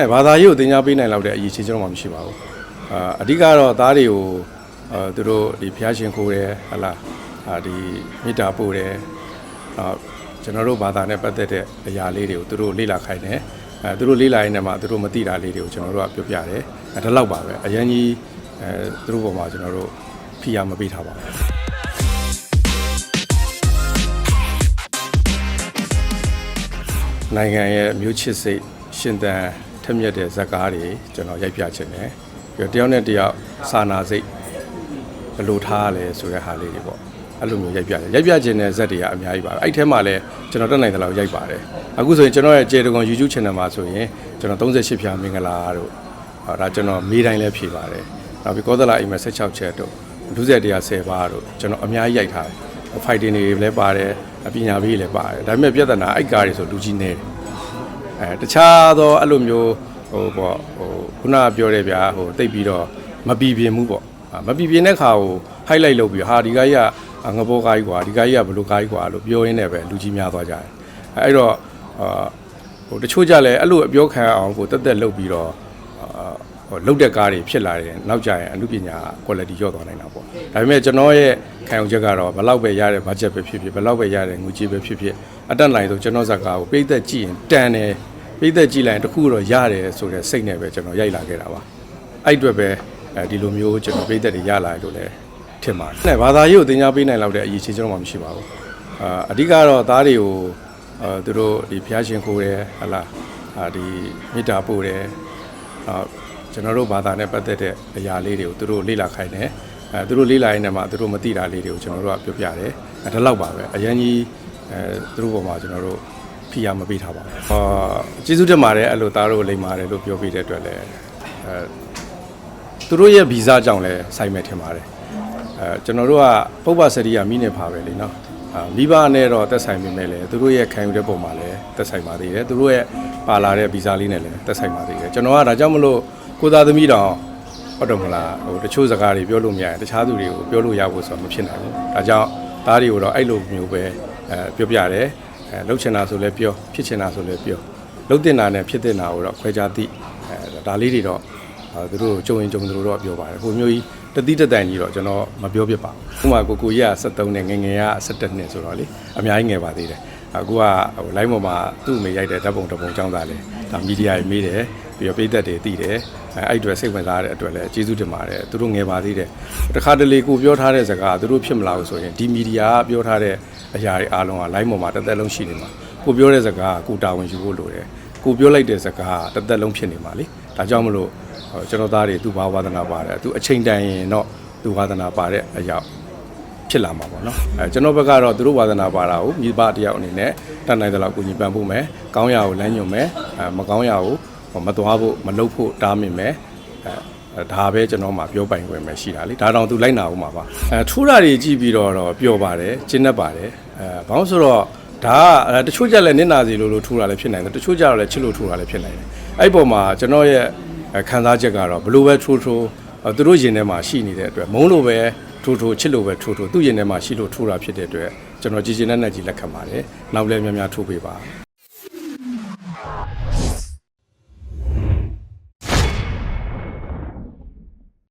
နဲ့ဘာသာရေးကိုတင် जा ပေးနိုင်လောက်တဲ့အရေးချင်းကျွန်တော်မှမရှိပါဘူးအာအဓိကတော့သားတွေကိုအာသူတို့ဒီဖျားရှင်ခိုးတယ်ဟလာအာဒီမေတ္တာပို့တယ်အာကျွန်တော်တို့ဘာသာနဲ့ပတ်သက်တဲ့အရာလေးတွေကိုသူတို့လေ့လာခိုင်းတယ်အဲသူတို့လေ့လာရင်းနဲ့မှသူတို့မသိတာလေးတွေကိုကျွန်တော်တို့ကပြောပြတယ်အဲဒါလောက်ပါပဲအရင်ကြီးအဲသူတို့ပေါ်မှာကျွန်တော်တို့ဖိအားမပေးထားပါဘူးနိုင်ငံရဲ့မျိုးချစ်စိတ်ရှင်သန် ထက်မြက်တဲ့ဇာတ်ကားတွေကျွန်တော်ရိုက်ပြချင်တယ်ပြီးတော့တယောက်နဲ့တယောက်စာနာစိတ်ဘယ်လိုထားရလဲဆိုတဲ့ဟာလေးတွေပေါ့အဲ့လိုမျိုးရိုက်ပြတယ်ရိုက်ပြချင်တဲ့ဇာတ်တွေကအများကြီးပါပဲအဲ့ထဲမှာလည်းကျွန်တော်တက်နိုင်တဲ့လောက်ရိုက်ပါတယ်အခုဆိုရင်ကျွန်တော်ရဲ့ကျေတကွန် YouTube channel မှာဆိုရင်ကျွန်တော်38ဖြာမင်္ဂလာတို့ဟောဒါကျွန်တော်မေးတိုင်းလည်းဖြေပါတယ်နောက်ပြီးကောသလာအိမ်မက်16ချက်တို့ဒုစရိုက်တရား10ပါးတို့ကျွန်တော်အများကြီးရိုက်ထားတယ်ဖိုက်တင်တွေလည်းပါတယ်အပညာပေးလည်းပါတယ်ဒါပေမဲ့ပြဿနာအိုက်ကားတွေဆိုလူကြီးနေတယ် အဲတခြားသောအဲ့လိုမျိုးဟိုပေါ့ဟိုခုနကပြောတဲ့ဗျာဟိုတိတ်ပြီးတော့မပီပြင်မှုပေါ့အာမပီပြင်တဲ့ခါကို highlight လုပ်ပြီးဟာဒီကားကြီးကငပိုးကားကြီးကွာဒီကားကြီးကဘလူကားကြီးကွာလို့ပြောရင်းနဲ့ပဲလူကြီးများသွားကြတယ်အဲအဲ့တော့အာဟိုတချို့ကြလဲအဲ့လိုအပြောခံအောင်ကိုတက်တက်လုပ်ပြီးတော့အာဟို လုတ်တဲ့ကားတွေဖြစ်လာတယ်နောက်ကြရင်အမှုပညာ quality ကျော့သွားနိုင်တာပေါ့ဒါပေမဲ့ကျွန်တော်ရဲ့ခံယူချက်ကတော့ဘလောက်ပဲရတဲ့ budget ပဲဖြစ်ဖြစ်ဘလောက်ပဲရတဲ့ငွေကြေးပဲဖြစ်ဖြစ်အတက်နိုင်ဆိုကျွန်တော်ဇာတ်ကားကိုပြည့်သက်ကြည့်ရင်တန်တယ်ပြိသက်ကြည့်လိုက်ရင်တစ်ခုတော့ရတယ်ဆိုတဲ့စိတ်နဲ့ပဲကျွန်တော်ရိုက်လာခဲ့တာပါအဲ့အတွက်ပဲအဲဒီလိုမျိုးကျွန်တော်ပြိသက်တွေရလာတယ်လို့လည်းထင်ပါတယ်နဲ့ဘာသာရေးကိုတင် जा ပေးနိုင်လောက်တဲ့အရေးချင်းကျွန်တော်မှမရှိပါဘူးအာအဓိကတော့သားတွေကိုအာသူတို့ဒီဖျားရှင်ခိုးတယ်ဟလာအာဒီမေတ္တာပို့တယ်အာ ကျွန်တော်တို့ဘာသာနဲ့ပတ်သက်တဲ့အရာလေးတွေကိုသူတို့လေ့လာခိုင်းတယ်အဲသူတို့လေ့လာရင်းနဲ့မှသူတို့မသိတာလေးတွေကိုကျွန်တော်တို့ကပြောပြတယ်အဲဒါလောက်ပါပဲအရင်ကြီးအဲသူတို့ပေါ်မှာကျွန်တော်တို့ဖိအားမပေးထားပါဘူး။အာကျေးဇူးတင်ပါတယ်အဲ့လိုသားတို့လိမ္မာတယ်လို့ပြောပြတဲ့အတွက်လည်းအဲသူတို့ရဲ့ဗီဇကြောင့်လည်းဆိုင်မဲ့ထင်ပါတယ်။အဲကျွန်တော်တို့ကပုပ္ပစရိယမိနေပါပဲလေနော်။အာမိဘနဲ့တော့သက်ဆိုင်မိမဲ့လေသူတို့ရဲ့ခံယူတဲ့ပုံမှာလည်းသက်ဆိုင်ပါသေးတယ်။သူတို့ရဲ့ပါလာတဲ့ဗီဇလေးနဲ့လည်းသက်ဆိုင်ပါသေးတယ်။ကျွန်တော်ကဒါကြောင့်မလို့ ကိုသားသမီးတောင်ဟုတ်တယ်မလားဟိုတချို့စကားတွေပြောလို့မရရင်တခြားသူတွေကိုပြောလို့ရဖို့ဆိုတော့မဖြစ်နိုင်ဘူး။ဒါကြောင့်သားတွေကိုတော့အဲ့လိုမျိုးပဲအဲပြောပြတယ်။အဲလှုပ်ချင်တာဆိုလည်းပြောဖြစ်ချင်တာဆိုလည်းပြောလှုပ်တင်တာနဲ့ဖြစ်တင်တာကိုတော့ခွဲခြားသိအဲဒါလေးတွေတော့အဲသူတို့ကြုံရင်ကြုံသူတို့တော့ပြောပါတယ်ဟိုမျိုးကြီးတတိတတိုင်ကြီးတော့ကျွန်တော်မပြောပြပါဘူးဥပမာကိုကိုကြီးက73နဲ့ငယ်ငယ်က17နှစ်ဆိုတော့လေအများကြီးငယ်ပါသေးတယ်အခုကဟို line ပေါ်မှာသူ့အမေရိုက်တဲ့ဓာတ်ပုံတစ်ပုံចောင်းသားလေဒါမီဒီယာကြီးမေးတယ်ပြီးတော့ပြည်သက်တွေတည်တယ် အဲအဲ့အတွက်စိတ်ဝင်စားတဲ့အတွက်လည်းကျေးဇူးတင်ပါတယ်သူတို့ငယ်ပါသေးတယ်တခါတလေကိုပြောထားတဲ့စကားသူတို့ဖြစ်မလာဘူးဆိုရင်ဒီမီဒီယာကပြောထားတဲ့အရာတွေအားလုံးက line ပေါ်မှာတစ်သက်လုံးရှိနေမှာကိုပြောတဲ့စကားကကိုတာဝန်ယူဖို့လိုတယ်ကိုပြောလိုက်တဲ့စကားကတစ်သက်လုံးဖြစ်နေမှာလေဒါကြောင့်မလို့ဟိုကျွန်တော်သားတွေသူဘာဝါသနာပါတယ်သူအချိန်တန်ရင်တော့သူဝါသနာပါတဲ့အရာဖြစ်လာမှာပေါ့နော်အဲကျွန်တော်ဘက်ကတော့သူတို့ဝါသနာပါတာကိုမိဘတယောက်အနေနဲ့တတ်နိုင်တဲ့လောက်ကိုညီပန်ဖို့မယ်ကောင်းရာကိုလမ်းညွှန်မယ်အဲမကောင်းရာကို မသွားဖို့မလုပ်ဖို့တားမြင်မယ်အဲဒါပဲကျွန်တော်မှပြောပိုင်ခွင့်ပဲရှိတာလေဒါတောင်သူလိုက်နာအောင်ပါပါအဲထူးတာတွေကြည့်ပြီးတော့တော့ပျော်ပါတယ်ကျင်းတတ်ပါတယ်အဲဘာလို့ဆိုတော့ဒါကတချို့ကြလည်းနင့်နာစီလို့လို့ထူတာလည်းဖြစ်နိုင်တယ်တချို့ကြတော့လည်းချစ်လို့ထူတာလည်းဖြစ်နိုင်တယ်အဲ့ပေါ်မှာကျွန်တော်ရဲ့ခံစားချက်ကတော့ဘလို့ပဲထူထူသူတို့ရင်ထဲမှာရှိနေတဲ့အတွက်မုန်းလို့ပဲထိုးထိုးချစ်လို့ပဲထိုးထိုးသူ့ရင်ထဲမှာရှိလို့ထိုးတာဖြစ်တဲ့အတွက်ကျွန်တော်ကြည်ကျင်တဲ့နဲ့ကြီးလက်ခံပါတယ်နောက်လည်းများများထိုးပေးပါ